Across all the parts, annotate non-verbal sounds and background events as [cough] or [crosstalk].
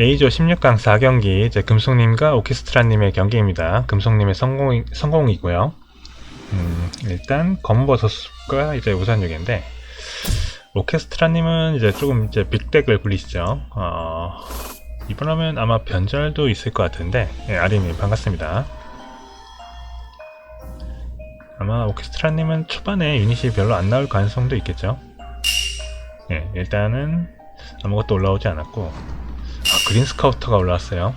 A조 16강 4경기 이제 금속님과 오케스트라님의 경기입니다. 금속님의 성공 성공이고요. 음, 일단 검버섯과 이제 우산육인데 오케스트라님은 이제 조금 이제 빅덱을 굴리시죠. 어, 이번하면 아마 변절도 있을 것 같은데 예, 아리님 반갑습니다. 아마 오케스트라님은 초반에 유닛이 별로 안 나올 가능성도 있겠죠. 예, 일단은 아무것도 올라오지 않았고 아, 그린 스카우터가 올라왔어요.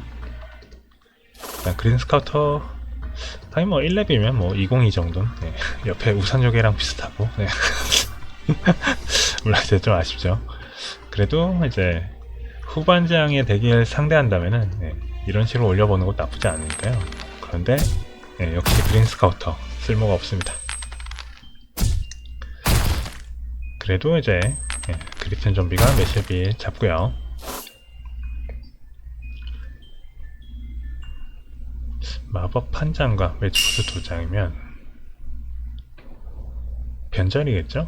일단 그린 스카우터 당연히 뭐 1렙이면 뭐 202 정도 네. [laughs] 옆에 우산 요괴랑 비슷하고 네. [laughs] 물론 이제 좀 아쉽죠. 그래도 이제 후반장의 대기를 상대한다면은 네, 이런 식으로 올려보는 것도 나쁘지 않으니까요. 그런데 네, 역시 그린 스카우터 쓸모가 없습니다. 그래도 이제 네, 그리튼 좀비가 메시비 잡고요. 마법 한 장과 매주포스 두 장이면 변절이겠죠?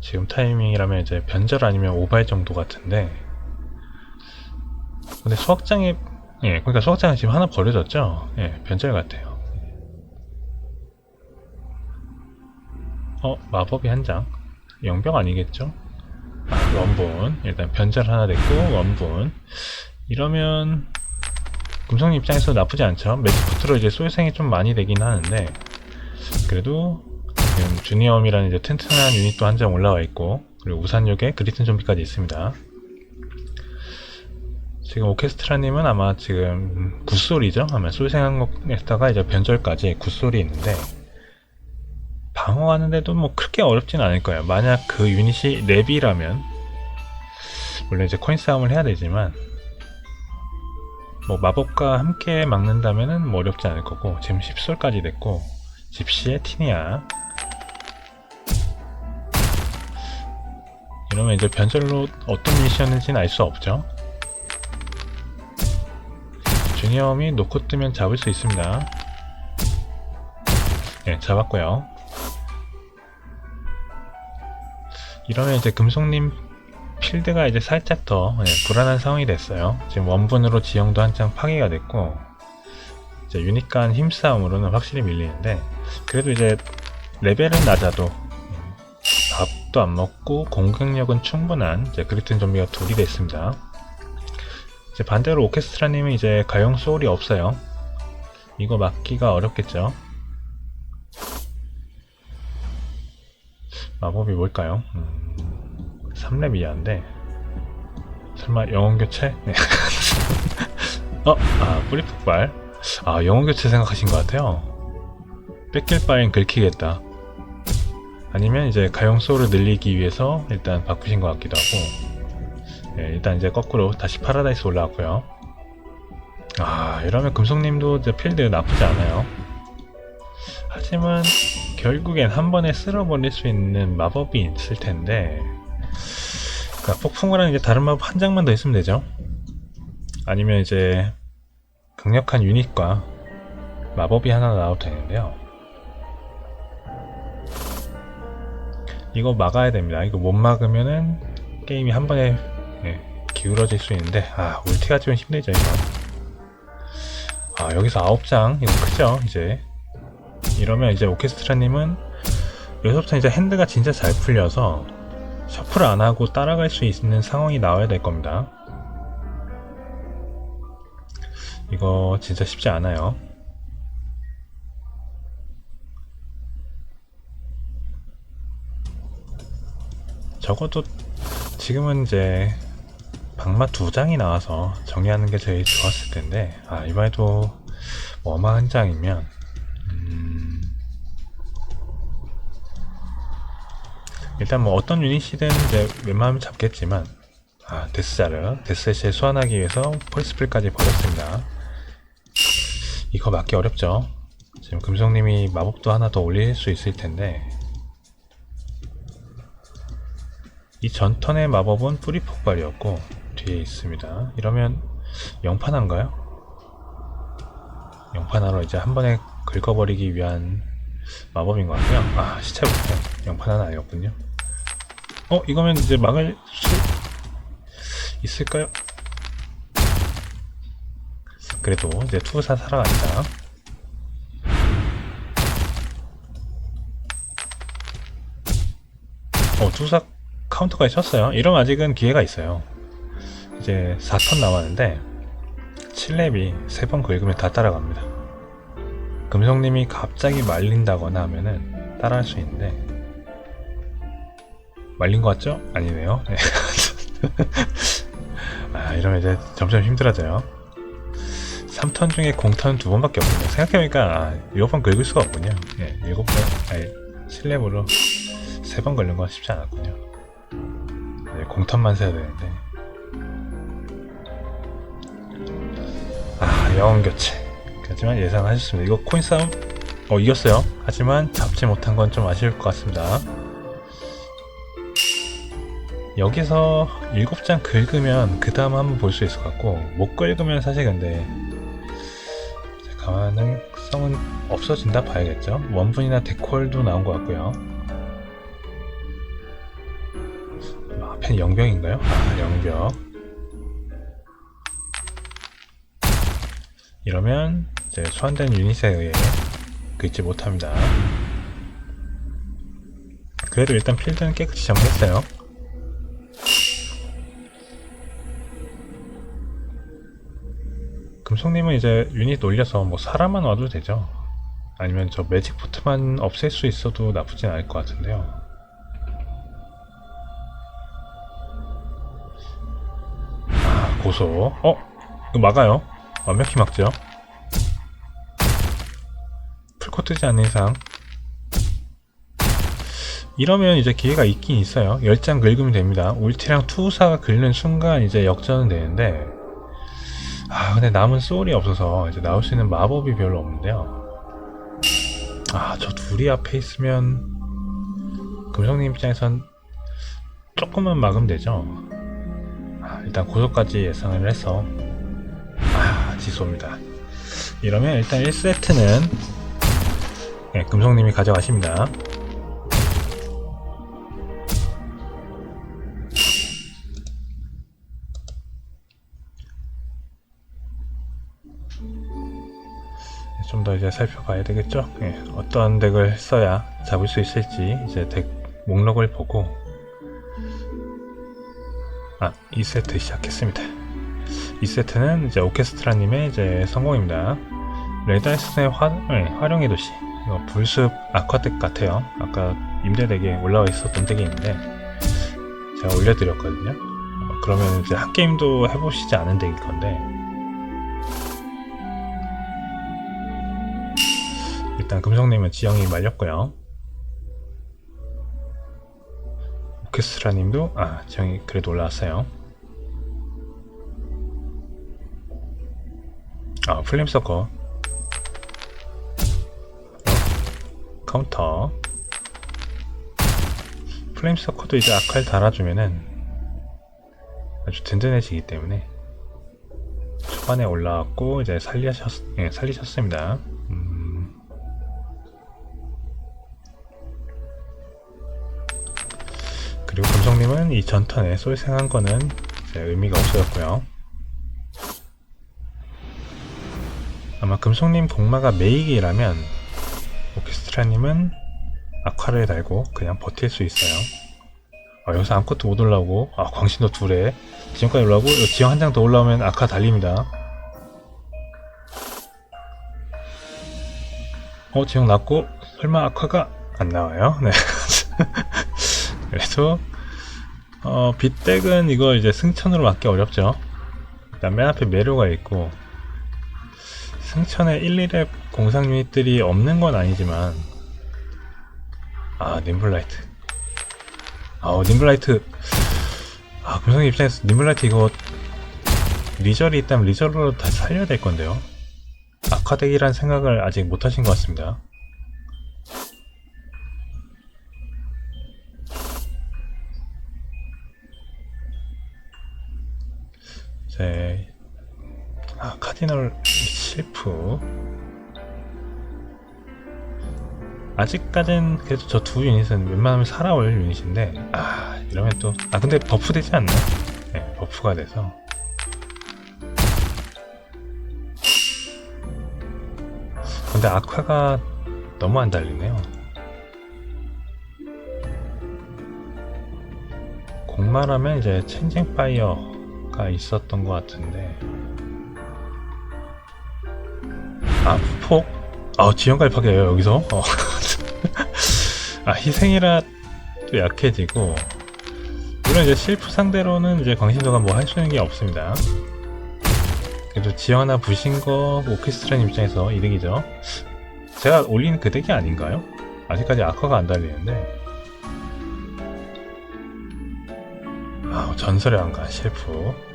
지금 타이밍이라면 이제 변절 아니면 오발 정도 같은데 근데 수확장이 예 그러니까 수확장은 지금 하나 버려졌죠? 예 변절 같아요 어 마법이 한장 영병 아니겠죠? 아, 원분 일단 변절 하나 됐고 원분 이러면 금성 입장에서 나쁘지 않죠. 매직포트로 이제 소유생이 좀 많이 되긴 하는데 그래도 지금 주니엄이라는 이제 튼튼한 유닛도 한 장 올라와 있고 그리고 우산역에 그리튼 좀비까지 있습니다. 지금 오케스트라님은 아마 지금 굿소리죠. 아마 소유생한 것에다가 이제 변절까지 굿소리 있는데 방어하는데도 뭐 크게 어렵진 않을 거예요. 만약 그 유닛이 랩이라면 물론 이제 코인 싸움을 해야 되지만 뭐 마법과 함께 막는다면은 뭐 어렵지 않을 거고 지금 10솔까지 됐고 집시의 티니아 이러면 이제 변절로 어떤 미션인지는 알 수 없죠. 주니엄이 놓고 뜨면 잡을 수 있습니다. 네 잡았고요. 이러면 이제 금속님 필드가 이제 살짝 더 예, 불안한 상황이 됐어요. 지금 원분으로 지형도 한창 파괴가 됐고 이제 유닛 간 힘싸움으로는 확실히 밀리는데 그래도 이제 레벨은 낮아도 음, 밥도 안 먹고 공격력은 충분한 이제 그리튼 좀비가 둘이 됐습니다. 이제 반대로 오케스트라님은 이제 가용 소울이 없어요. 이거 막기가 어렵겠죠. 마법이 뭘까요? 음... 3렙 이하인데 설마 영혼 교체? 네. [laughs] 어? 아 뿌리 폭발 아 영혼 교체 생각하신 것 같아요 뺏길 바엔 긁히겠다 아니면 이제 가용 소울을 늘리기 위해서 일단 바꾸신 것 같기도 하고 네, 일단 이제 거꾸로 다시 파라다이스 올라왔고요 아 이러면 금속님도 이제 필드 나쁘지 않아요 하지만 결국엔 한 번에 쓸어버릴 수 있는 마법이 있을 텐데 그러니까 하는 이제 다른 마법 한 장만 더 있으면 되죠. 아니면 이제 강력한 유닛과 마법이 하나 나와도 되는데요. 이거 막아야 됩니다. 이거 못 막으면은 게임이 한 번에 예, 기울어질 수 있는데 아 울티가 좀 힘들죠 이거. 아 여기서 아홉 장 이거 크죠 이제 이러면 이제 오케스트라님은 여기서부터 이제 핸드가 진짜 잘 풀려서 셔플 안 하고 따라갈 수 있는 상황이 나와야 될 겁니다. 이거 진짜 쉽지 않아요. 적어도 지금은 이제 방마 두 장이 나와서 정리하는 게 제일 좋았을 텐데 아 이번에도 워마 한 장이면 음, 일단 뭐 어떤 유닛이든 이제 웬만하면 잡겠지만 아 데스자르 데스셋을 소환하기 위해서 폴스플까지 버렸습니다. 이거 맞기 어렵죠. 지금 금성님이 마법도 하나 더 올릴 수 있을 텐데. 이 전턴의 마법은 뿌리 폭발이었고 뒤에 있습니다. 이러면 영판한가요? 영판하러 이제 한 번에 긁어버리기 위한 마법인 것 같고요. 아 시체 못해 영판은 아니었군요 어 이거면 이제 막을 수 있을까요? 그래도 이제 투사 살아갑니다. 어, 투사 카운터까지 쳤어요. 이러면 아직은 기회가 있어요. 이제 4턴 남았는데 7렙이 3번 긁으면 다 따라갑니다. 금성님이 갑자기 말린다거나 하면은 따라할 수 있는데 말린 것 같죠? 아니네요. 네. [laughs] 아, 이러면 이제 점점 힘들어져요. 3턴 중에 공턴 두 번밖에 없군요. 생각해보니까 아, 7번 긁을 수가 없군요. 예, 7번, 아니 7렙으로 3번 걸는 건 쉽지 않았군요. 네, 공턴만 세야 되는데. 아, 영웅 교체. 하지만 예상하셨습니다. 이거 코인 싸움, 어, 이겼어요. 하지만 잡지 못한 건 좀 아쉬울 것 같습니다. 여기서 7장 긁으면 그 다음 한번 볼 수 있을 것 같고, 못 긁으면 사실 근데, 가능성은 없어진다 봐야겠죠. 원분이나 데콜도 나온 것 같고요. 앞에는 영병인가요? 아, 영병. 이러면 이제 소환된 유닛에 의해 긁지 못합니다. 그래도 일단 필드는 깨끗이 정리했어요. 금속님은 이제 유닛 올려서 뭐 사람만 와도 되죠. 아니면 저 매직 포트만 없앨 수 있어도 나쁘진 않을 것 같은데요. 아, 고소. 어? 이거 막아요. 완벽히 막죠. 풀코 뜨지 않는 이상. 이러면 이제 기회가 있긴 있어요. 10장 긁으면 됩니다. 울티랑 투사가 긁는 순간 이제 역전은 되는데, 아, 근데 남은 소울이 없어서 이제 나올 수 있는 마법이 별로 없는데요. 아, 저 둘이 앞에 있으면, 금성님 입장에선 조금만 막으면 되죠. 아, 일단 고속까지 예상을 해서, 아, 지소입니다. 이러면 일단 1세트는, 네, 금성님이 가져가십니다. 좀 더 이제 살펴봐야 되겠죠? 예, 어떤 덱을 써야 잡을 수 있을지 이제 덱 목록을 보고 아, 2세트 시작했습니다. 2세트는 이제 오케스트라님의 이제 성공입니다. 레다이슨의 화, 네, 활용의 도시 이거 불숲 아쿠아덱 같아요. 아까 임대덱에 올라와 있었던 덱이 있는데 제가 올려드렸거든요. 어, 그러면 이제 한 게임도 해보시지 않은 덱일 건데 일단 금성님은 지형이 말렸고요. 오케스트라님도 아 지형이 그래도 올라왔어요. 아 플레임 서커 어, 카운터 플레임 서커도 이제 아칼 달아주면은 아주 든든해지기 때문에 초반에 올라왔고 이제 살리셨 예, 살리셨습니다. 금성님은 이 전턴에 솔생한 거는 의미가 없어졌고요. 아마 금성님 공마가 메이기라면 오케스트라님은 아쿠아를 달고 그냥 버틸 수 있어요. 아, 여기서 아무것도 못 올라오고 아 광신도 둘에 지형까지 올라오고 이 지형 한 장 더 올라오면 아쿠아 달립니다. 어 지형 났고 설마 아쿠아가 안 나와요? [laughs] 네. 그래서 어 빗덱은 이거 이제 승천으로 맞기 어렵죠. 일단 맨 앞에 메로가 있고 승천에 1, 2렙 공상 유닛들이 없는 건 아니지만 아 님블라이트. 아 님블라이트. 아 금성님 입장에서 님블라이트 이거 리절이 있다면 리절로 다시 살려야 될 건데요. 아카덱이란 생각을 아직 못 하신 것 같습니다 이제 아 카디널 실프 아직까진 그래도 저 두 유닛은 웬만하면 살아올 유닛인데 아 이러면 또 아 근데 버프 되지 않나? 네 버프가 돼서 근데 아쿠아가 너무 안 달리네요. 공말하면 이제 체인징 파이어 가 있었던 것 같은데. 아, 폭? 아, 지형까지 파괴해요, 여기서? 어. [laughs] 아, 희생이라 또 약해지고. 물론 이제 실프 상대로는 이제 광신도가 뭐 할 수 있는 게 없습니다. 그래도 하나 부신 거 오케스트라님 입장에서 이득이죠. 제가 올린 그 덱이 아닌가요? 아직까지 아커가 안 달리는데. 아, 전설의 왕관 실프.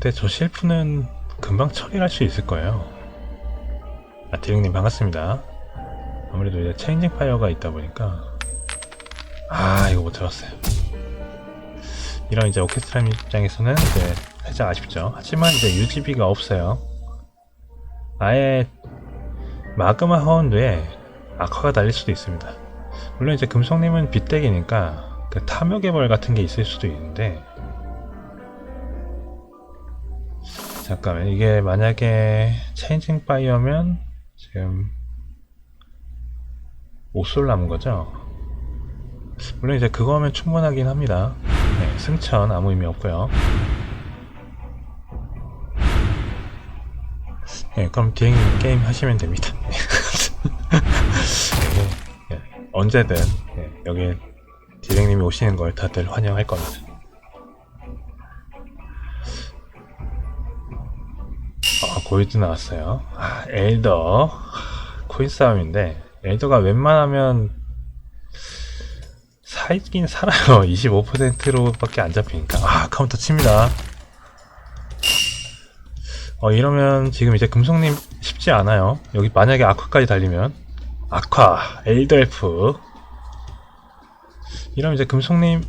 근데 저 실프는 금방 처리할 수 있을 거예요. 아, 디링님 반갑습니다. 아무래도 이제 체인징 파이어가 있다 보니까 아 이거 못 들었어요. 이런 이제 오케스트라 입장에서는 이제 살짝 아쉽죠. 하지만 이제 UGB가 없어요. 아예 마그마 하운드에 아커가 달릴 수도 있습니다. 물론 이제 금성님은 빗대기니까 그 탐욕 개벌 같은 게 있을 수도 있는데 잠깐만 이게 만약에 체인징 파이어면 지금 5솔 남은 거죠? 물론 이제 그거 하면 충분하긴 합니다. 네, 승천 아무 의미 없고요. 네, 그럼 비행 게임 하시면 됩니다. 네, [laughs] 네, 언제든 네, 여기 디렉님이 오시는 걸 다들 환영할 겁니다. 아, 골드 나왔어요. 아, 엘더 코인 싸움인데 엘더가 웬만하면 살긴 살아요. [laughs] 25%로밖에 안 잡히니까. 아, 카운터 칩니다. 어, 이러면 지금 이제 금성님 쉽지 않아요. 여기 만약에 아쿠아까지 달리면. 아쿠아, 엘더F. 이러면 이제 금성님,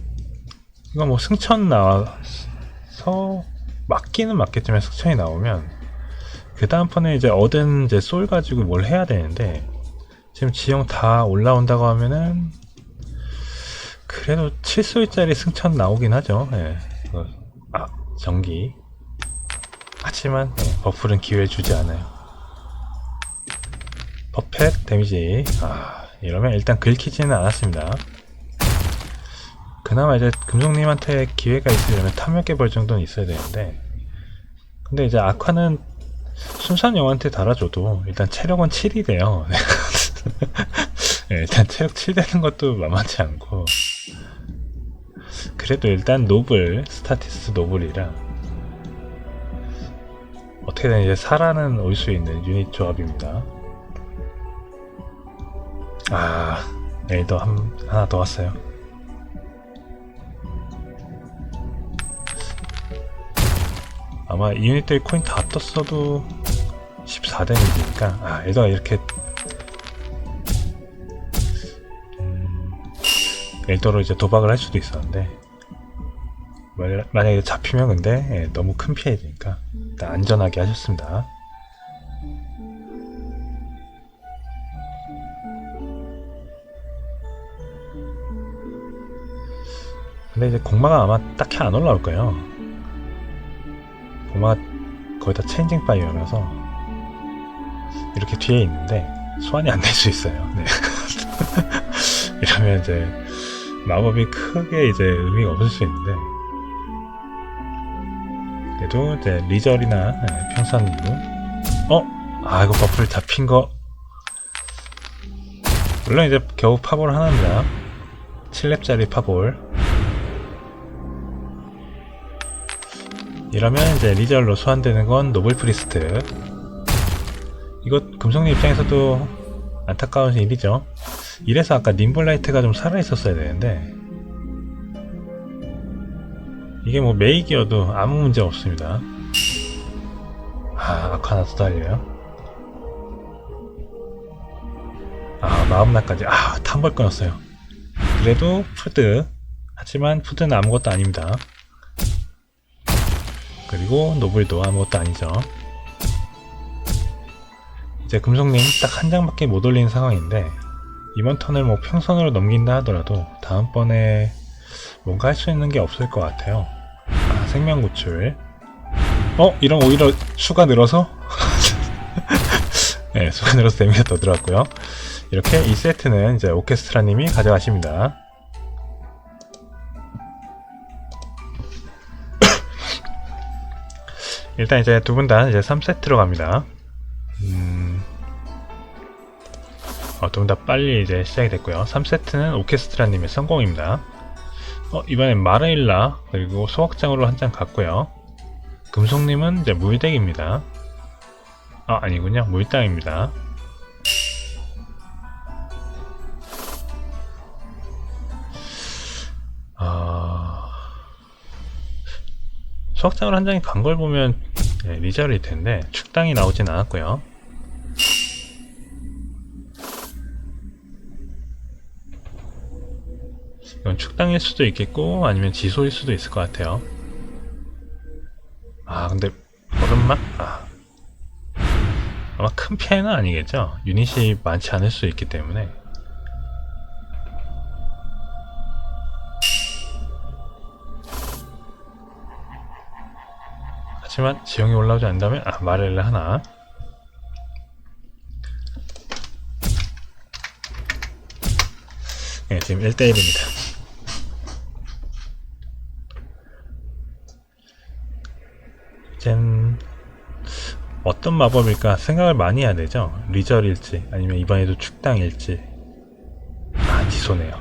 이거 뭐 승천 나와서, 맞기는 맞겠지만 승천이 나오면, 그 다음 판에 이제 얻은 이제 솔 가지고 뭘 해야 되는데, 지금 지형 다 올라온다고 하면은, 그래도 7소일짜리 승천 나오긴 하죠. 예. 그, 아, 전기. 하지만 예, 버플은 기회를 주지 않아요. 퍼펙트 데미지. 아, 이러면 일단 긁히지는 않았습니다. 그나마 이제 금속님한테 기회가 있으려면 탐욕개벌 정도는 있어야 되는데 근데 이제 아쿠아는 순수한 영한테 달아줘도 일단 체력은 7이 돼요. [laughs] 예, 일단 체력 7 되는 것도 만만치 않고 그래도 일단 노블 스타티스 노블이라 어떻게든 이제 살아는 올 수 있는 유닛 조합입니다. 아 엘더 한, 하나 더 왔어요. 아마 이 유닛들 코인 다 떴어도 14 데미지니까 아 엘더가 이렇게 엘더로 이제 도박을 할 수도 있었는데 만- 만약에 잡히면 근데 예, 너무 큰 피해니까 일단 안전하게 하셨습니다. 근데 이제 공마가 아마 딱히 안 올라올 거예요. 공마가 거의 다 체인징 파이어라서 이렇게 뒤에 있는데 소환이 안 될 수 있어요. 네. [laughs] 이러면 이제 마법이 크게 이제 의미가 없을 수 있는데 그래도 이제 리절이나 네, 평산으로 어? 아 이거 버플 잡힌 거 물론 이제 겨우 파볼 하나입니다 7렙짜리 파볼 이러면 이제 리절로 소환되는 건 노블 프리스트. 이거 금성님 입장에서도 안타까운 일이죠. 이래서 아까 님블라이트가 좀 살아있었어야 되는데. 이게 뭐 메이기어도 아무 문제 없습니다. 아 아카나 또 달려요. 아 마음나까지. 아 탐벌 끊었어요. 그래도 푸드. 하지만 푸드는 아무것도 아닙니다 그리고 노블도 아무것도 아니죠 이제 금속님 딱한 장밖에 못 올리는 상황인데 이번 턴을 뭐 평선으로 넘긴다 하더라도 다음번에 뭔가 할 수 있는 게 없을 것 같아요. 생명 구출. 어? 이런 오히려 수가 늘어서? [laughs] 네, 수가 늘어서 데미지가 더 들어갔고요. 이렇게 이 세트는 이제 오케스트라님이 가져가십니다. 일단 이제 두 분 다 이제 3세트로 갑니다. 음, 어, 두분 다 빨리 이제 시작이 됐고요. 3세트는 오케스트라님의 성공입니다. 어, 이번엔 마레일라, 그리고 소확장으로 한 장 갔고요. 금속님은 이제 물덱입니다. 아, 아니군요. 물땅입니다. 수학장으로 한 장이 간 걸 보면 네, 리저일 텐데 축당이 나오진 않았고요. 이건 축당일 수도 있겠고 아니면 지소일 수도 있을 것 같아요. 아 근데 얼음맛? 아. 아마 큰 피해는 아니겠죠? 유닛이 많지 않을 수 있기 때문에 하지만 지형이 올라오지 않는다면 아 마렐라 하나. 네, 지금 1대1입니다. 이젠 어떤 마법일까 생각을 많이 해야 되죠? 리절일지 아니면 이번에도 축당일지. 아 지소네요.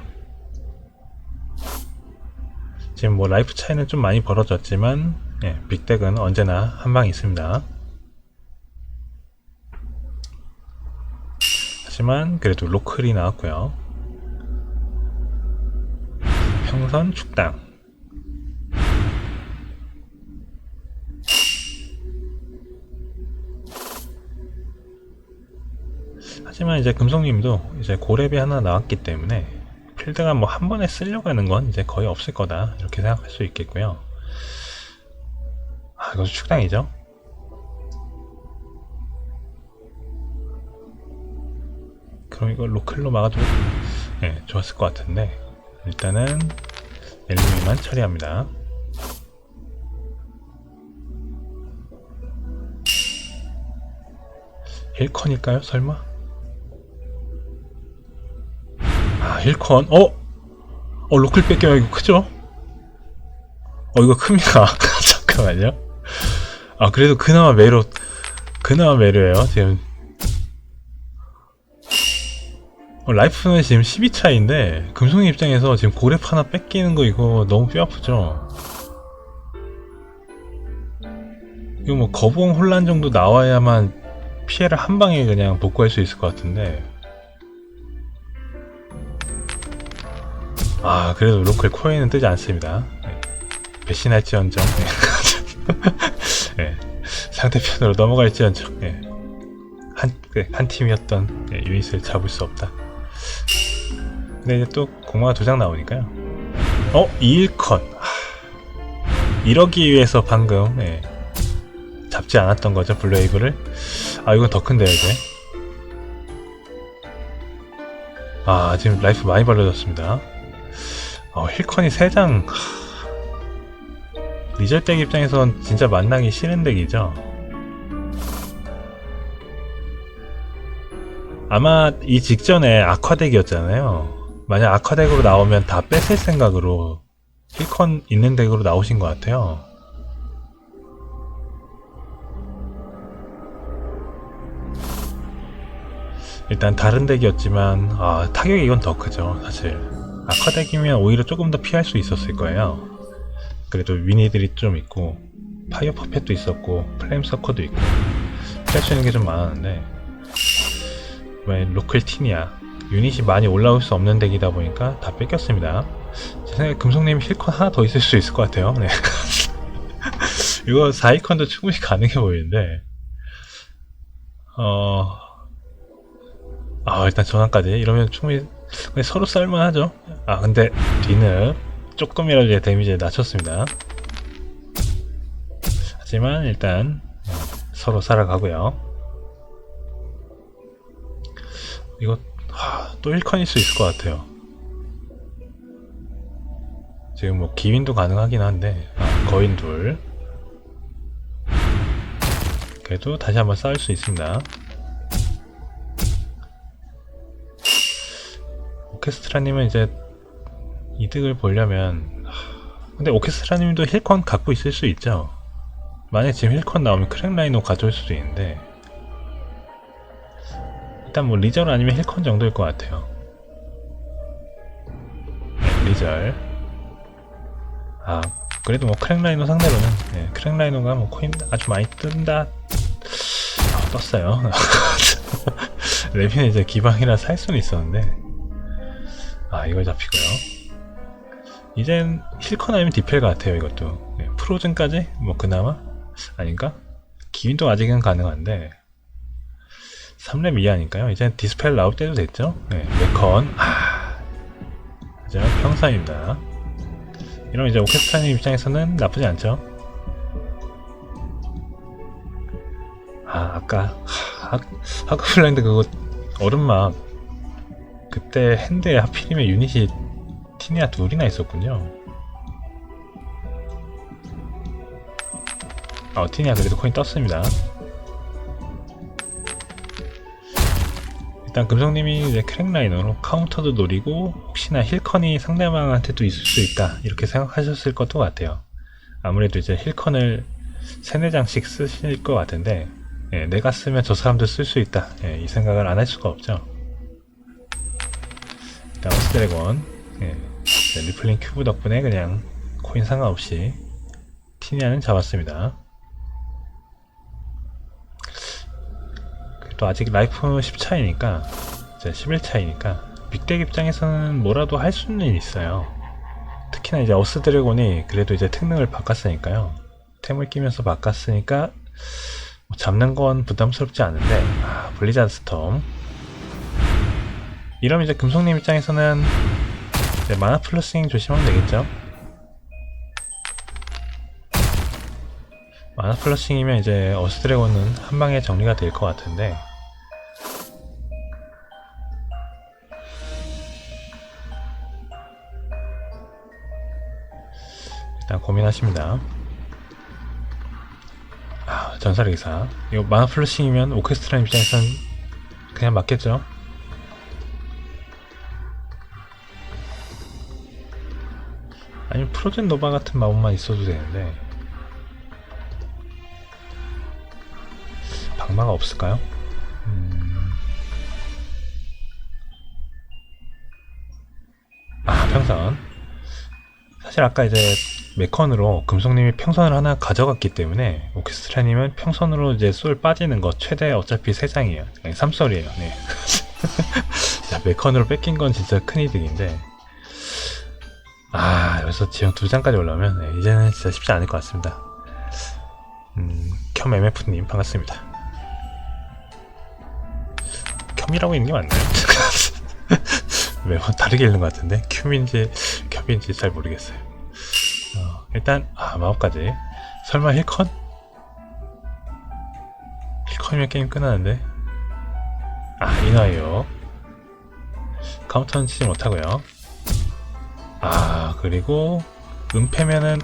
지금 뭐 라이프 차이는 좀 많이 벌어졌지만 예, 빅덱은 언제나 한방 있습니다. 하지만 그래도 로클이 나왔고요. 평선 축당. 하지만 이제 금성님도 이제 고렙이 하나 나왔기 때문에 필드가 뭐 한 번에 쓰려고 하는 건 이제 거의 없을 거다 이렇게 생각할 수 있겠고요. 아, 이것도 축당이죠? 그럼 이거 로클로 막아도 네, 좋았을 것 같은데 일단은 엘리미만 처리합니다. 힐컨일까요? 설마? 아, 힐컨? 어? 어, 로클 뺏겨야 이거 크죠? 어, 이거 큽니다. [laughs] 잠깐만요. 아, 그래도 그나마 매로, 그나마 매로예요 지금. 어, 라이프는 지금 12차인데, 금송이 입장에서 지금 고렙 하나 뺏기는 거 이거 너무 뼈 아프죠? 이거 뭐 거봉 혼란 정도 나와야만 피해를 한 방에 그냥 복구할 수 있을 것 같은데. 아, 그래도 로컬 코인은 뜨지 않습니다. 네. 배신할지언정. [laughs] 네. 상대편으로 넘어갈지언정. 네. 한, 그래, 한 팀이었던 네, 유닛을 잡을 수 없다. 근데 이제 또 공마가 두 장 나오니까요. 어? 2일컨. 이러기 위해서 방금 네. 잡지 않았던 거죠, 블루웨이브를. 아, 이건 더 큰데요, 이제. 아, 지금 라이프 많이 벌려졌습니다. 어, 힐컨이 3장. 리절 덱 입장에선 진짜 만나기 싫은 덱이죠. 아마 이 직전에 아ኳ덱이었잖아요. 만약 아ኳ덱으로 나오면 다 뺏을 생각으로 힐컨 있는 덱으로 나오신 것 같아요. 일단 다른 덱이었지만 아, 타격이 이건 더 크죠 사실 아카 덱이면 오히려 조금 더 피할 수 있었을 거예요 그래도 위니들이 좀 있고 파이어 퍼펫도 있었고 플레임 서커도 있고 피할 수 있는 게 좀 많았는데 왜 로컬 티니아 유닛이 많이 올라올 수 없는 덱이다 보니까 다 뺏겼습니다. 제 생각에 금속님 힐컨 하나 더 있을 수 있을 것 같아요. 네. [laughs] 이거 4위컨도 충분히 가능해 보이는데 어... 아 일단 전환까지. 이러면 충분히 서로 쌀만 하죠? 아 근데 뒤는 조금이라도 데미지를 낮췄습니다 하지만 일단 서로 살아가고요 이거 하, 또 1컨일 수 있을 것 같아요 지금 뭐 기윈도 가능하긴 한데 아, 거인 둘. 그래도 다시 한번 싸울 수 있습니다. 오케스트라님은 이제 이득을 보려면 하, 근데 오케스트라님도 힐컨 갖고 있을 수 있죠. 만약 지금 힐컨 나오면 크랙라이노 가져올 수도 있는데 일단 뭐 리절 아니면 힐컨 정도일 것 같아요. 네, 리절. 아 그래도 뭐 크랙라이노 상대로는 네, 크랙라이노가 뭐 코인 아주 많이 뜬다. 아, 떴어요. [laughs] 레비는 이제 기방이라 살 수는 있었는데 아 이걸 잡히고요. 이젠 힐컨 아니면 디펠 같아요 이것도. 네, 프로즌까지? 뭐 그나마? 아닌가? 기윈도 아직은 가능한데. 3렙 이하니까요? 이제 디스펠 나올 때도 됐죠? 네, 메컨. 아 이제 평사입니다. 이러면 이제 오케스트라님 입장에서는 나쁘지 않죠? 아 아까 하, 하크플랜드 그거 얼음막. 그때 핸드에 하필이면 유닛이 티니아 둘이나 있었군요 어, 티니아 그래도 코인 떴습니다. 일단 금성님이 이제 크랙라이너로 카운터도 노리고 혹시나 힐컨이 상대방한테 도 있을 수 있다 이렇게 생각하셨을 것도 같아요. 아무래도 이제 힐컨을 세네 장씩 쓰실 것 같은데 예, 내가 쓰면 저 사람도 쓸 수 있다 예, 이 생각을 안 할 수가 없죠. 일단 오스드래곤 예, 네, 리플링 큐브 덕분에 그냥 코인 상관없이 티니아는 잡았습니다. 또 아직 라이프 10 차이니까 이제 11 차이니까 빅덱 입장에서는 뭐라도 할 수는 있어요. 특히나 이제 어스 드래곤이 그래도 이제 특능을 바꿨으니까요. 템을 끼면서 바꿨으니까 뭐 잡는 건 부담스럽지 않은데 아, 블리자드 스톰 이러면 이제 금속님 입장에서는 이제 마나 플러싱 조심하면 되겠죠. 마나 플러싱이면 이제 어스 드래곤은 한 방에 정리가 될 것 같은데 일단 고민하십니다. 아, 전설의 기사. 이거 마나 플러싱이면 오케스트라 입장에선 그냥 맞겠죠? 아니면 프로젠 노바 같은 마법만 있어도 되는데 방마가 없을까요? 음... 아 평선 사실 아까 이제 메컨으로 금속님이 평선을 하나 가져갔기 때문에 오케스트라님은 평선으로 이제 솔 빠지는 거 최대 어차피 3장이에요. 아니 3솔이에요. 네. [laughs] 자, 메컨으로 뺏긴 건 진짜 큰 이득인데 아 여기서 지형 두 장까지 올라오면 네, 이제는 진짜 쉽지 않을 것 같습니다. 음, 켬 MF님 반갑습니다. 켬이라고 있는 게 맞나요? [laughs] 매번 다르게 읽는 것 같은데 큐인지 겹인지 잘 모르겠어요. 어, 일단 아 마법까지 설마 힐컨? 힐컨이면 게임 끝나는데 아 이나요 카운터는 치지 못하고요 아 그리고 은폐면은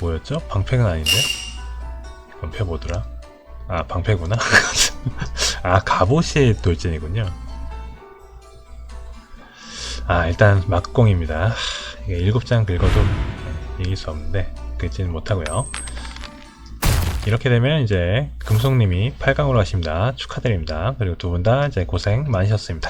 뭐였죠? 방패는 아닌데? 은폐 뭐더라? 아 방패구나? [laughs] 아 갑옷이 돌진이군요. 아 일단 막공입니다. 이게 일곱 장 긁어도 이길 수 없는데 긁지는 못하고요. 이렇게 되면 이제 금속님이 8강으로 하십니다. 축하드립니다. 그리고 두 분 다 이제 고생 많으셨습니다